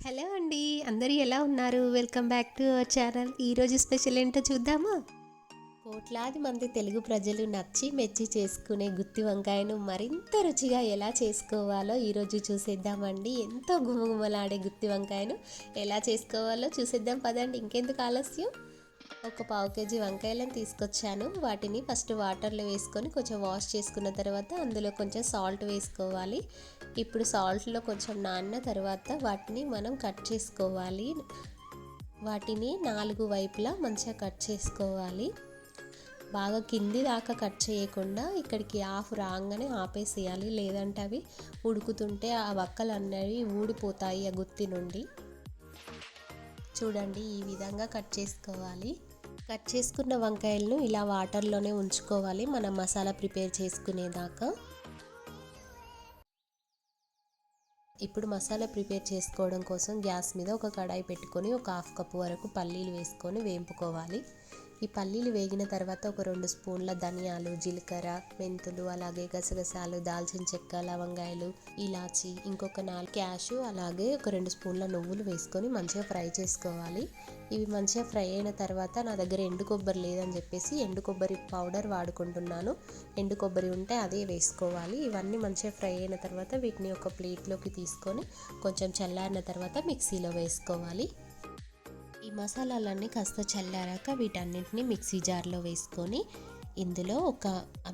Hello అండి అందరూ ఎలా ఉన్నారు? Welcome back to our channel. ఈరోజు స్పెషల్ ఏంటో చూద్దామా? కోట్లాది మంది తెలుగు ప్రజలు నచ్చి మెచ్చి చేసుకునే గుత్తి వంకాయను మరింత రుచిగా ఎలా చేసుకోవాలో ఈరోజు చూసేద్దామండి. ఎంతో గుమగుమలాడే గుత్తి వంకాయను ఎలా చేసుకోవాలో చూసేద్దాం. పదండి ఇంకెందుకు ఆలస్యం? ఒక పావు కేజీ వంకాయలను తీసుకొచ్చాను. వాటిని ఫస్ట్ వాటర్లో వేసుకొని కొంచెం వాష్ చేసుకున్న తర్వాత అందులో కొంచెం సాల్ట్ వేసుకోవాలి. ఇప్పుడు సాల్ట్లో కొంచెం నాన్న తర్వాత వాటిని మనం కట్ చేసుకోవాలి. వాటిని నాలుగు వైపులా మంచిగా కట్ చేసుకోవాలి. బాగా కింది దాకా కట్ చేయకుండా ఇక్కడికి ఆఫ్ రాగానే ఆపేసేయాలి. లేదంటే అవి ఉడుకుతుంటే ఆ వక్కలు అనేవి ఊడిపోతాయి ఆ గుత్తి నుండి. చూడండి ఈ విధంగా కట్ చేసుకోవాలి. కట్ చేసుకున్న వంకాయలను ఇలా వాటర్లోనే ఉంచుకోవాలి. మనం మసాలా ప్రిపేర్ చేసుకునేదాకా. ఇప్పుడు మసాలా ప్రిపేర్ చేసుకోవడం కోసం గ్యాస్ మీద ఒక కడాయి పెట్టుకొని ఒక హాఫ్ కప్ వరకు పల్లీలు వేసుకొని వేంపుకోవాలి. ఈ పల్లీలు వేగిన తర్వాత ఒక రెండు స్పూన్ల ధనియాలు జీలకర్ర మెంతులు అలాగే గసగసాలు దాల్చిన చెక్క లవంగాయలు ఇలాచి ఇంకొక నాలుగు క్యాషు అలాగే ఒక రెండు స్పూన్ల నువ్వులు వేసుకొని మంచిగా ఫ్రై చేసుకోవాలి. ఇవి మంచిగా ఫ్రై అయిన తర్వాత నా దగ్గర ఎండు కొబ్బరి లేదని చెప్పేసి ఎండు కొబ్బరి పౌడర్ వాడుకుంటున్నాను. ఎండు కొబ్బరి ఉంటే అదే వేసుకోవాలి. ఇవన్నీ మంచిగా ఫ్రై అయిన తర్వాత వీటిని ఒక ప్లేట్లోకి తీసుకొని కొంచెం చల్లారిన తర్వాత మిక్సీలో వేసుకోవాలి. మసాలాలన్నీ కాస్త చల్లారాక వీటన్నింటిని మిక్సీ జార్లో వేసుకొని ఇందులో ఒక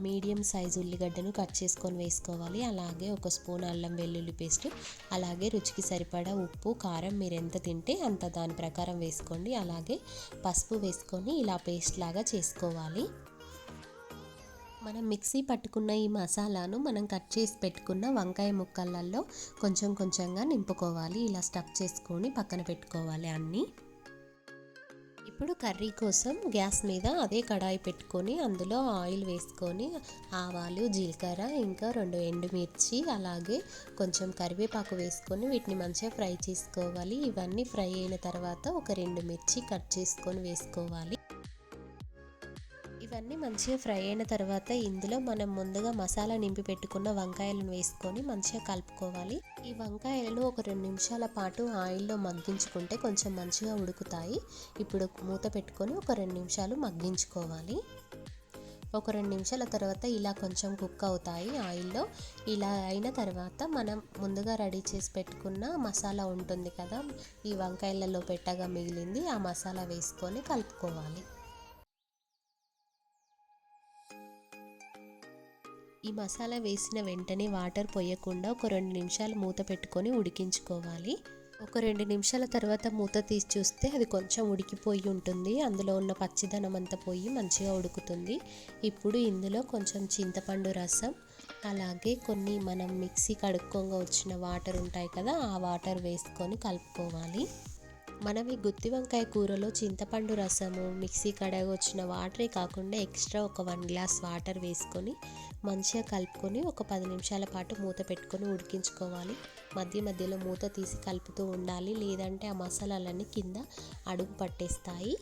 మీడియం సైజు ఉల్లిగడ్డను కట్ చేసుకొని వేసుకోవాలి. అలాగే ఒక స్పూన్ అల్లం వెల్లుల్లి పేస్ట్ అలాగే రుచికి సరిపడా ఉప్పు కారం మీరు ఎంత తింటే అంత దాని ప్రకారం వేసుకోండి. అలాగే పసుపు వేసుకొని ఇలా పేస్ట్ లాగా చేసుకోవాలి. మనం మిక్సీ పట్టుకున్న ఈ మసాలాను మనం కట్ చేసి పెట్టుకున్న వంకాయ ముక్కలలో కొంచెం కొంచెంగా నింపుకోవాలి. ఇలా స్టఫ్ చేసుకొని పక్కన పెట్టుకోవాలి అన్నీ. ఇప్పుడు కర్రీ కోసం గ్యాస్ మీద అదే కడాయి పెట్టుకొని అందులో ఆయిల్ వేసుకొని ఆవాలు జీలకర్ర ఇంకా రెండు ఎండుమిర్చి అలాగే కొంచెం కరివేపాకు వేసుకొని వీటిని మంచిగా ఫ్రై చేసుకోవాలి. ఇవన్నీ ఫ్రై అయిన తర్వాత ఒక రెండు మిర్చి కట్ చేసుకొని వేసుకోవాలి. ఇవన్నీ మంచిగా ఫ్రై అయిన తర్వాత ఇందులో మనం ముందుగా మసాలా నింపి పెట్టుకున్న వంకాయలను వేసుకొని మంచిగా కలుపుకోవాలి. ఈ వంకాయలను ఒక రెండు నిమిషాల పాటు ఆయిల్లో మగ్గించుకుంటే కొంచెం మంచిగా ఉడుకుతాయి. ఇప్పుడు మూత పెట్టుకొని ఒక రెండు నిమిషాలు మగ్గించుకోవాలి. ఒక రెండు నిమిషాల తర్వాత ఇలా కొంచెం కుక్ అవుతాయి ఆయిల్లో. ఇలా అయిన తర్వాత మనం ముందుగా రెడీ చేసి పెట్టుకున్న మసాలా ఉంటుంది కదా ఈ వంకాయలలో పెట్టగా మిగిలింది ఆ మసాలా వేసుకొని కలుపుకోవాలి. ఈ మసాలా వేసిన వెంటనే వాటర్ పోయకుండా ఒక రెండు నిమిషాలు మూత పెట్టుకొని ఉడికించుకోవాలి. ఒక రెండు నిమిషాల తర్వాత మూత తీసి చూస్తే అది కొంచెం ఉడికిపోయి ఉంటుంది. అందులో ఉన్న పచ్చిదనం అంతా పోయి మంచిగా ఉడుకుతుంది. ఇప్పుడు ఇందులో కొంచెం చింతపండు రసం అలాగే కొన్ని మనం మిక్సీ కడుక్కోగా వచ్చిన వాటర్ ఉంటాయి కదా ఆ వాటర్ వేసుకొని కలుపుకోవాలి. మనం ఈ గుత్తి వంకాయ కూరలో చింతపండు రసము మిక్సీ కడగ వచ్చిన వాటరే కాకుండా ఎక్స్ట్రా ఒక వన్ గ్లాస్ వాటర్ వేసుకొని మంచిగా కలుపుకొని ఒక పది నిమిషాల పాటు మూత పెట్టుకొని ఉడికించుకోవాలి. మధ్య మధ్యలో మూత తీసి కలుపుతూ ఉండాలి. లేదంటే ఆ మసాలాలన్నీ కింద అడుగు పట్టేస్తాయి.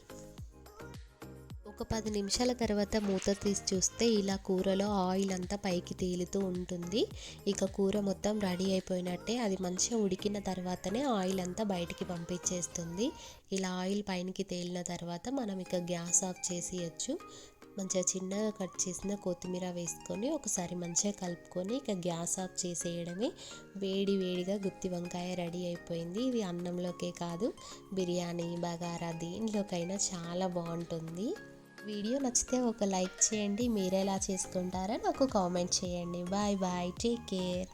ఒక పది నిమిషాల తర్వాత మూత తీసి చూస్తే ఇలా కూరలో ఆయిల్ అంతా పైకి తేలుతూ ఉంటుంది. ఇక కూర మొత్తం రెడీ అయిపోయినట్టే అది మంచిగా ఉడికిన తర్వాతనే ఆయిల్ అంతా బయటికి పంపించేస్తుంది. ఇలా ఆయిల్ పైనకి తేలిన తర్వాత మనం ఇక గ్యాస్ ఆఫ్ చేసేయచ్చు. మంచిగా చిన్నగా కట్ చేసిన కొత్తిమీర వేసుకొని ఒకసారి మంచిగా కలుపుకొని ఇక గ్యాస్ ఆఫ్ చేసేయడమే. వేడి వేడిగా గుత్తి వంకాయ రెడీ అయిపోయింది. ఇది అన్నంలోకే కాదు బిర్యానీ బగారా దేనిలోకైనా చాలా బాగుంటుంది. వీడియో నచ్చితే ఒక లైక్ చేయండి మీరు ఎలా చేసుకుంటారో నాకు కామెంట్ చేయండి. Bye bye take care.